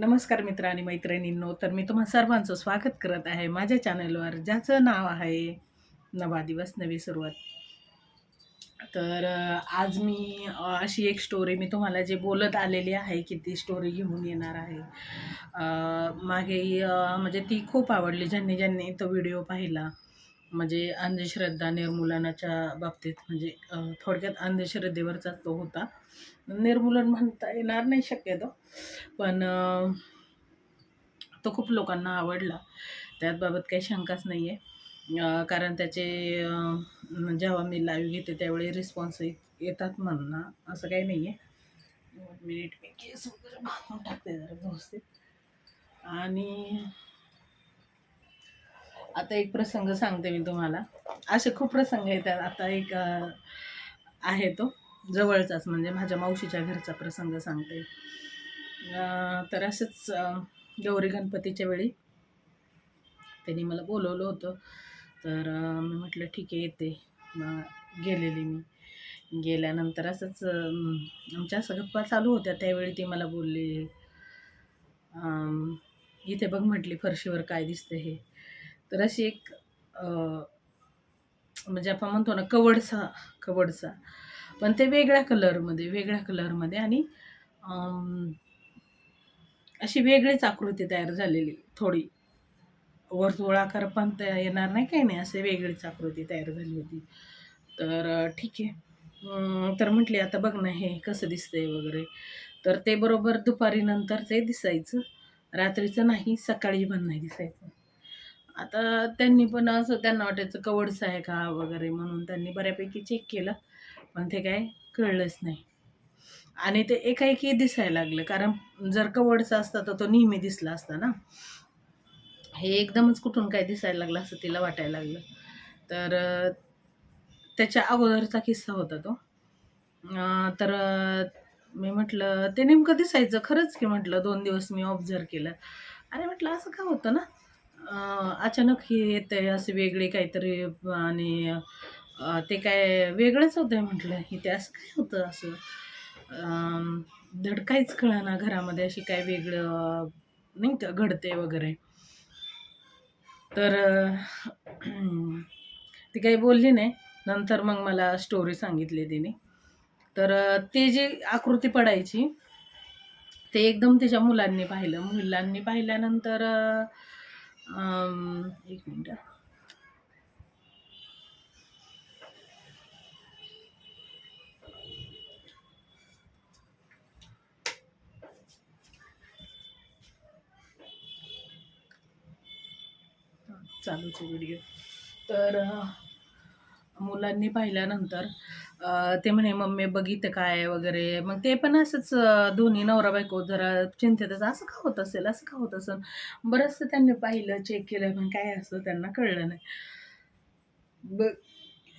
नमस्कार मित्र आणि मैत्रिणींनो तर मी तुम्हा सर्वांचं स्वागत करत आहे माझ्या चॅनलवर ज्याचं नाव आहे नवा दिवस नवी सुरुवात. तर आज मी अशी एक स्टोरी मी तुम्हाला जे बोलत आलेली आहे की ती स्टोरी घेऊन येणार आहे. मागे म्हणजे ती खूप आवडली ज्यांनी ज्यांनी तो व्हिडिओ पाहिला. म्हणजे अंधश्रद्धा निर्मूलनाच्या बाबतीत म्हणजे थोडक्यात अंधश्रद्धेवरचा तो होता. निर्मूलन म्हणता येणार नाही शक्यतो पण तो खूप लोकांना आवडला. त्यात बाबत काही शंकाच नाही आहे कारण त्याचे जेव्हा मी लाईव्ह घेते त्यावेळी रिस्पॉन्स येतात म्हणणं असं काही नाही आहे मिनिट मी केस वगैरे बांधून टाकते जरा व्यवस्थित. आणि आता एक प्रसंग सांगते मी तुम्हाला. असे खूप प्रसंग येतात. आता एक आहे तो जवळचाच म्हणजे माझ्या मावशीच्या घरचा प्रसंग सांगते. तर असंच गौरी गणपतीच्या वेळी त्यांनी मला बोलवलं होतं. तर मी म्हटलं ठीक आहे येते. मग गेलेली मी. गेल्यानंतर असंच आमच्या असं गप्पा चालू होत्या. त्यावेळी ती मला बोलली इथे बघ म्हटली फरशीवर काय दिसतं हे. तर अशी एक म्हणजे आपण म्हणतो ना कवडसा कवडसा. पण ते वेगळ्या कलरमध्ये वेगळ्या कलरमध्ये आणि अशी वेगळीच आकृती तयार झालेली. थोडी वर्तुळाकार पण त्या येणार नाही काही नाही असे वेगळीच आकृती तयार झाली होती. तर ठीक आहे. तर म्हटली आता बघ ना हे कसं दिसतंय वगैरे. तर ते बरोबर दुपारी नंतर ते दिसायचं. रात्रीचं नाही सकाळी पण नाही दिसायचं. आता त्यांनी पण असं त्यांना वाटायचं कवडचं आहे का वगैरे म्हणून त्यांनी बऱ्यापैकी चेक केलं पण ते काय कळलंच नाही. आणि ते एकाएकी दिसायला लागलं कारण जर कवडचा असता तर तो नेहमी दिसला असता ना. हे एकदमच कुठून काय दिसायला लागलं असं तिला वाटायला लागलं. तर त्याच्या अगोदरचा किस्सा होता तो. तर मी म्हटलं ते नेमकं दिसायचं खरंच की म्हटलं दोन दिवस मी ऑब्झर्व केलं. अरे म्हटलं असं का होतं ना? अचानक हे येतंय असे वेगळे काहीतरी आणि ते काय वेगळंच होतंय म्हटलं. इथे असं काय होतं असं? अं, धड काहीच घरामध्ये अशी काय वेगळं नाही का घडते वगैरे. तर ती काही बोलली नाही. नंतर मग मला स्टोरी सांगितली तिने. तर अं, ते जी आकृती पडायची ते एकदम तिच्या मुलांनी पाहिलं. मुलांनी पाहिल्यानंतर एक मिनिट. चालूच व्हिडिओ तर मुलांनी पाहिल्यानंतर ते म्हणे मम्मी बघितलं काय वगैरे. मग ते पण असंच दोन्ही नवरा बायको जरा चिंतेतच असं का होत असेल? असं का होत असेल? बरंचसं त्यांनी पाहिलं चेक केलं पण काय असं त्यांना कळलं नाही. ब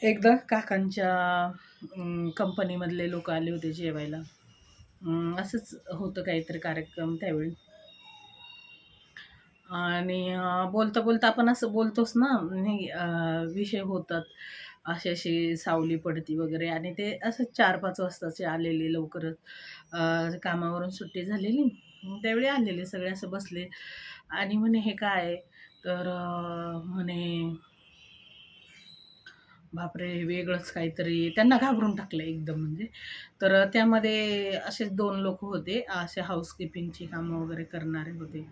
एकदा काकांच्या अं, कंपनीमधले लोक आले होते जेवायला. अं, असंच होतं काहीतरी कार्यक्रम त्यावेळी. आणि बोलता बोलता आपण असं बोलतोच ना नाही विषय होतात. अशी अशी सावली पडती वगैरे आणि ते असं चार पाच वाजताचे आलेले लवकरच. कामावरून सुट्टी झालेली. त्यावेळी आलेले सगळे असं बसले. आणि म्हणे हे काय? तर म्हणे बापरे वेगळंच काहीतरी. त्यांना घाबरून टाकलं एकदम म्हणजे. तर त्यामध्ये असेच दोन लोक होते असे हाऊसकीपिंगची कामं वगैरे करणारे होते.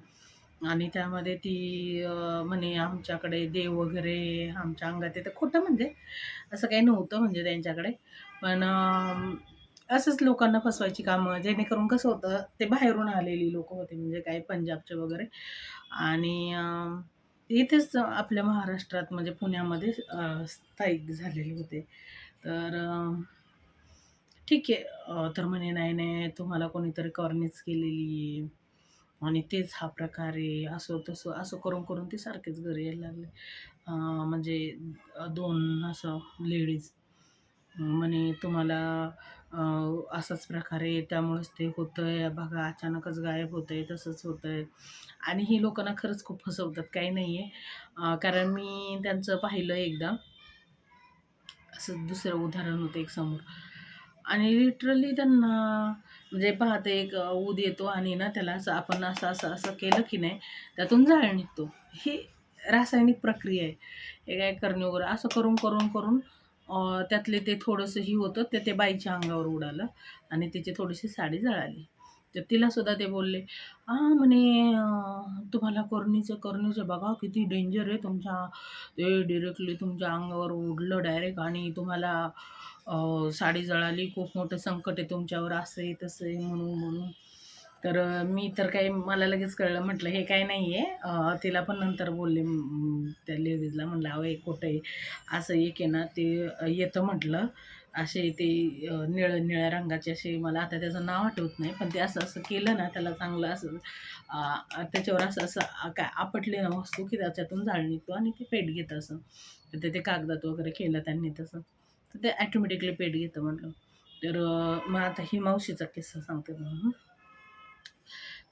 आणि त्यामध्ये ती म्हणे आमच्याकडे देव वगैरे आमच्या अंगात येतं. खोटं म्हणजे असं काही नव्हतं म्हणजे त्यांच्याकडे. पण असंच लोकांना फसवायची कामं जेणेकरून कसं होतं ते बाहेरून आलेली लोक होते म्हणजे काही पंजाबचे वगैरे. आणि इथेच आपल्या महाराष्ट्रात म्हणजे पुण्यामध्ये स्थायिक झालेले होते. तर ठीक आहे. तर म्हणे नाही नाही तुम्हाला कोणीतरी कॉर्निच केलेली आहे. आणि तेच हा प्रकार आहे. असं तसं असं करून करून ते सारखेच घरी यायला लागले. म्हणजे दोन असं लेडीज म्हणे तुम्हाला असाच प्रकार आहे. त्यामुळेच ते होतं आहे बघा अचानकच गायब होतं आहे तसंच होतं आहे आणि ही लोकांना खरंच खूप फसवतात. काही नाही आहे कारण मी त्यांचं पाहिलं एकदा. असं दुसरं उदाहरण होतं एक समोर. आणि लिटरली त्यांना म्हणजे पाहते एक ऊद येतो आणि ना त्याला असं आपण असं असं असं केलं की नाही त्यातून जाळ निघतो. ही रासायनिक प्रक्रिया आहे. हे काय करणे वगैरे असं करून करून करून त्यातले ते थोडंसं ही होतं ते ते बाईच्या अंगावर उडालं आणि तिची थोडीशी साडी जळाली. तर तिला सुद्धा ते बोलले हां म्हणे तुम्हाला करणीचं करणीचं बघा किती डेंजर आहे तुमच्या ते डिरेक्टली तुमच्या अंगावर उडलं डायरेक्ट आणि तुम्हाला साडी जळाली खूप मोठं संकट आहे तुमच्यावर असं आहे तसं आहे म्हणून म्हणून. तर मी तर काही मला लगेच कळलं म्हटलं हे काय नाही आहे तिला पण नंतर बोलले त्या लेडीजला म्हटलं अहो एक खोटं आहे असं एक आहे ना ते येतं म्हटलं असे ते निळ निळ्या रंगाचे असे मला आता त्याचं नाव आठवत नाही पण ते असं असं केलं ना त्याला चांगलं असं त्याच्यावर असं असं काय आपटले ना वस्तू की त्याच्यातून झाड निघतो आणि ते पेट घेतं असं. तर ते ते कागदात वगैरे केलं त्यांनी तसं. तर ते ॲटोमॅटिकली पेट घेतं म्हटलं. तर मग आता ही मावशीचा किस्सा सांगते म्हणून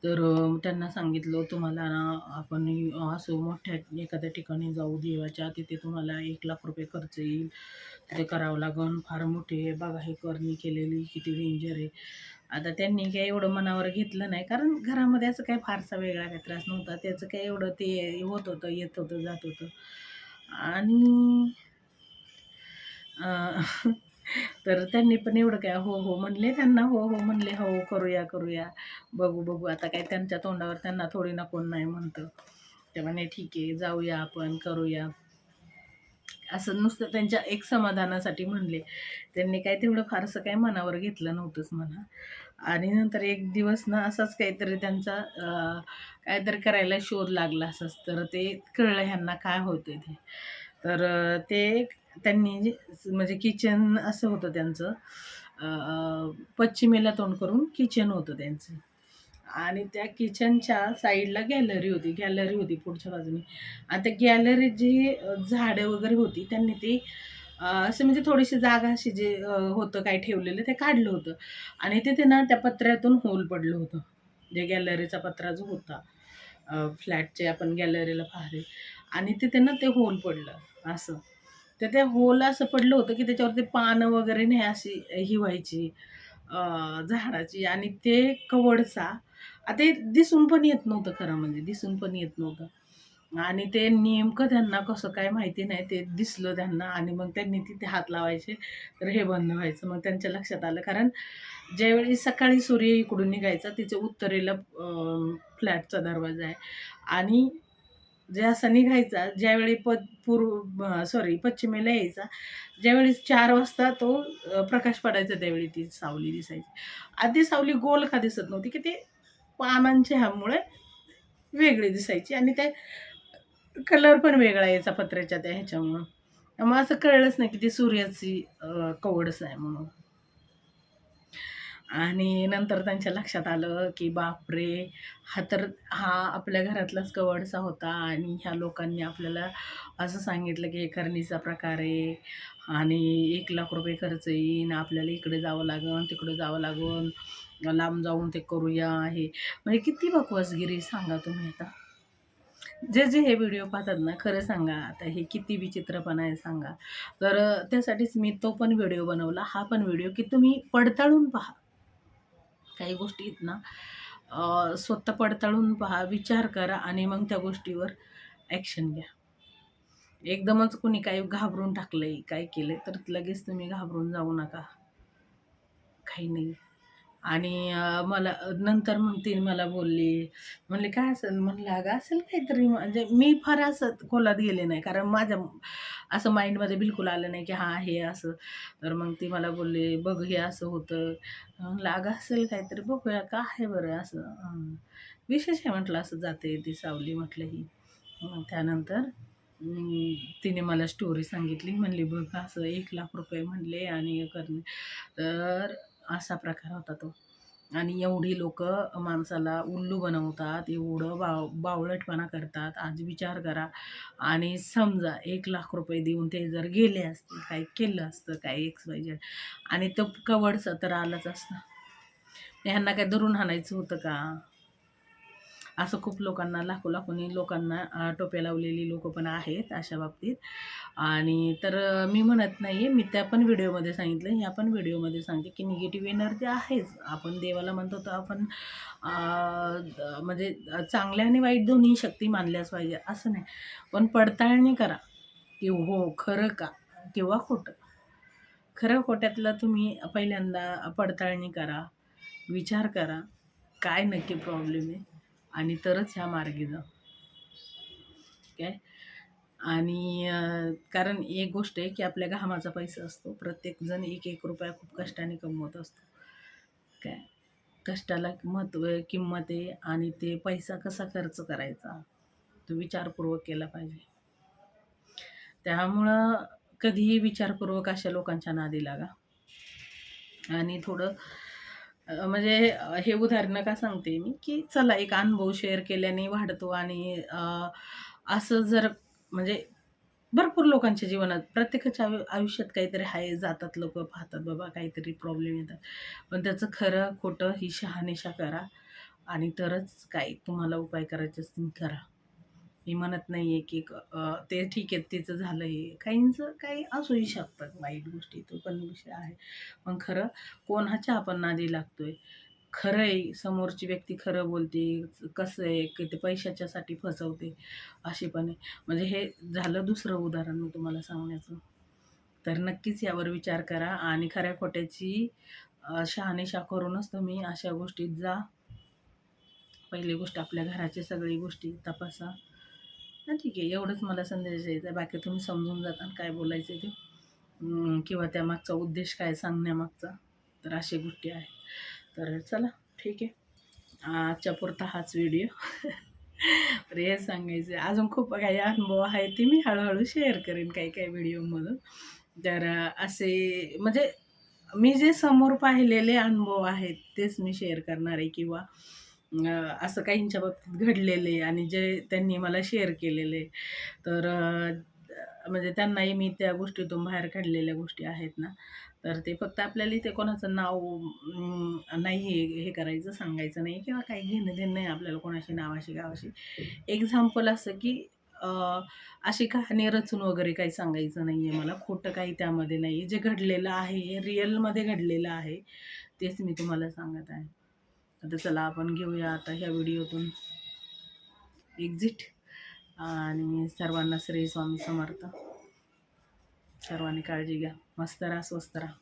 तर त्यांना सांगितलं तुम्हाला ना आपण असं मोठ्या एखाद्या ठिकाणी जाऊ देवाच्या तिथे तुम्हाला एक लाख रुपये खर्च येईल. तिथे करावं लागन. फार मोठे बघा हे करणी केलेली किती डेंजर आहे. आता त्यांनी काही एवढं मनावर घेतलं नाही. कारण घरामध्ये असं काही फारसा वेगळा काही त्रास नव्हता. त्याचं काही एवढं ते होत होतं येत होतं जात होतं. आणि तर त्यांनी पण एवढं काय हो हो म्हणले त्यांना हो हो म्हणले हो करूया करूया. बघू बघू. आता काय त्यांच्या तोंडावर त्यांना थोडी ना कोण नाही म्हणतं. ते म्हणे ठीक आहे जाऊया आपण करूया. असं नुसतं त्यांच्या एक समाधानासाठी म्हणले. त्यांनी काय तेवढं फारसं काय मनावर घेतलं नव्हतंच म्हणा. आणि नंतर एक दिवस ना असाच काहीतरी त्यांचा काहीतरी करायला शोध लागला असंच. तर ते कळलं ह्यांना काय होतं ते. तर ते त्यांनी जे- म्हणजे किचन असं होतं त्यांचं. पश्चिमेला तोंड करून किचन होतं त्यांचं. आणि त्या किचनच्या साईडला गॅलरी होती गॅलरी होती पुढच्या बाजूने. आणि त्या गॅलरीत जी झाडं वगैरे होती त्यांनी ती असं म्हणजे थोडीशी जागा अशी जे होतं काय ठेवलेलं ते काढलं होतं. आणि तिथे ना त्या पत्र्यातून होल पडलं होतं. जे गॅलरीचा पत्रा जो होता फ्लॅटचे आपण गॅलरीला पाहिले आणि तिथे ना ते होल पडलं असं. तर ते होल असं पडलं होतं की त्याच्यावरती पानं वगैरे नाही अशी ही व्हायची झाडाची आणि ते कवडसा. आता दिसून पण येत नव्हतं खरं म्हणजे दिसून पण येत नव्हतं. आणि ते नेमकं त्यांना कसं काय माहिती नाही ते दिसलं त्यांना आणि मग त्यांनी तिथे हात लावायचे तर हे बंद व्हायचं. मग त्यांच्या लक्षात आलं कारण ज्यावेळी सकाळी सूर्य इकडून निघायचा तिच्या उत्तरेला फ्लॅटचा दरवाजा आहे. आणि ज्यासा असा निघायचा ज्यावेळी प पूर्व सॉरी पश्चिमेला यायचा ज्यावेळी चार वाजता तो प्रकाश पडायचा त्यावेळी ती सावली दिसायची. आधी सावली गोल का दिसत नव्हती की ते पानांच्या ह्यामुळे वेगळी दिसायची आणि ते कलर पण वेगळा यायचा पत्र्याच्या त्या ह्याच्यामुळं. त्यामुळे असं कळलंच नाही की ती सूर्याची कवडच आहे म्हणून. आणि नंतर त्यांच्या लक्षात आलं की बापरे हा तर हा आपल्या घरातलाच कवडसा होता आणि ह्या लोकांनी आपल्याला असं सांगितलं की हे करणीचा प्रकार आहे आणि एक लाख रुपये खर्च येईन आपल्याला इकडे जावं लागन तिकडे जावं लागन लांब जाऊन ते करूया हे म्हणजे किती बकवासगिरी सांगा तुम्ही आता. जे जे हे व्हिडिओ पाहतात ना खरं सांगा. आता हे किती विचित्रपणा आहे सांगा. तर त्यासाठीच मी तो पण व्हिडिओ बनवला हा पण व्हिडिओ की तुम्ही पडताळून पहा. काही गोष्टी आहेत ना स्वतः पडताळून पहा विचार करा आणि मग त्या गोष्टीवर ॲक्शन घ्या. एकदमच कुणी काही घाबरून टाकलंय काय केलंय तर लगेच तुम्ही घाबरून जाऊ नका. काही नाही. आणि मला नंतर मग ती मला बोलली म्हणले काय असेल म्हणलं अगं असेल काहीतरी म्हणजे मी फार असं खोलात गेले नाही कारण माझ्या असं माइंडमध्ये बिलकुल आलं नाही की हां हे असं. तर मग ती मला बोलली बघ हे असं होतं. म्हणलं अगं असेल काहीतरी बघूया का आहे बरं असं? विशेष आहे म्हटलं असं जाते ती सावली म्हटलं ही. मग त्यानंतर तिने मला स्टोरी सांगितली म्हणली बघ असं एक लाख रुपये म्हणले आणि करणे. तर असा प्रकार होता तो. आणि एवढी लोक माणसाला उल्लू बनवतात एवढं बाव बावळटपणा करतात. आज विचार करा. आणि समजा एक लाख रुपये देऊन ते जर गेले असते काही केलं असतं काय एक्स वाय झेड आणि तो कवडचं तर आलंच असतं ह्यांना काय धरून हाणायचं होतं का? असं खूप लोकांना लाखो लाखोनी लोकांना टोप्या लावलेली लोक पण आहेत अशा बाबतीत. आणि तर मी म्हणत नाही मी त्या पण व्हिडिओमध्ये सांगितलं ह्या पण व्हिडिओमध्ये सांगते की निगेटिव्ह एनर्जी आहेच. आपण देवाला म्हणतो तर आपण म्हणजे चांगल्या आणि वाईट दोन्ही शक्ती मानल्याच पाहिजे असं नाही. पण पडताळणी करा की हो खरं का किंवा खोटं. खरं खोट्यातलं तुम्ही पहिल्यांदा पडताळणी करा विचार करा काय नक्की प्रॉब्लेम आहे? आणि तरच ह्या मार्गी जा. काय आणि कारण एक गोष्ट आहे की आपल्या घामाचा पैसा असतो. प्रत्येकजण एक एक रुपया खूप कष्टाने कमवत असतो. काय कष्टाला महत्त्व किंमत आहे आणि ते पैसा कसा खर्च करायचा? तो विचारपूर्वक केला पाहिजे. त्यामुळं कधीही विचारपूर्वक अशा लोकांच्या नादी लागा. आणि थोडं म्हणजे हे उदाहरणं का सांगते मी की चला एक अनुभव शेअर केल्याने वाढतो आणि असं जर म्हणजे भरपूर लोकांच्या जीवनात प्रत्येकाच्या आयु आयुष्यात काहीतरी आहे जातात लोक पाहतात बाबा काहीतरी प्रॉब्लेम येतात. पण त्याचं खरं खोटं ही शहानिशा करा आणि तरच काय तुम्हाला उपाय करायचे असतील करा. मी म्हणत नाही आहे की ते ठीक आहे तिचं झालं आहे काहींचं काही असूही शकतात वाईट गोष्टी तो पण विषय आहे. पण खरं कोणाच्या आपण नादी लागतोय? खरं आहे समोरची व्यक्ती खरं बोलते कसं आहे की ते पैशाच्यासाठी फसवते अशी पण आहे. म्हणजे हे झालं दुसरं उदाहरण मी तुम्हाला सांगण्याचं. तर नक्कीच यावर विचार करा आणि खऱ्या खोट्याची शहानिशा करूनच तुम्ही अशा गोष्टीत जा. पहिली गोष्ट आपल्या घराची सगळी गोष्टी तपासा. हां ठीक आहे. एवढंच मला संदेश द्यायचा आहे. बाकी तुम्ही समजून जाता काय बोलायचं ते. किंवा त्यामागचा उद्देश काय सांगण्यामागचा. तर अशी गोष्टी आहेत. तर चला ठीक आहे. आजच्या पुरता हाच व्हिडिओ तर हे सांगायचं आहे. अजून खूप काही अनुभव आहेत ते मी हळूहळू शेअर करेन काही काही व्हिडिओमधून तर असे म्हणजे मी जे समोर पाहिलेले अनुभव आहेत तेच मी शेअर करणार आहे. किंवा असं काहींच्या बाबतीत घडलेले आणि जे त्यांनी मला शेअर केलेले. तर म्हणजे त्यांनाही मी त्या गोष्टीतून बाहेर काढलेल्या गोष्टी आहेत ना. तर ते फक्त आपल्याला ते कोणाचं नाव नाही हे हे करायचं सांगायचं नाही किंवा काही घेणं देणं नाही आपल्याला कोणाशी नावाशी गावाशी. एक्झाम्पल असं की अशी कहाणी रचून वगैरे काही सांगायचं नाही आहे मला. खोटं काही त्यामध्ये नाही आहे जे घडलेलं आहे रिअलमध्ये घडलेलं आहे तेच मी तुम्हाला सांगत आहे. आता चला आपण घेऊया आता ह्या व्हिडिओतून. एक्झिट आणि सर्वांना श्री स्वामी समर्थ. सर्वांनी काळजी घ्या. मस्त राहा स्वस्त राहा.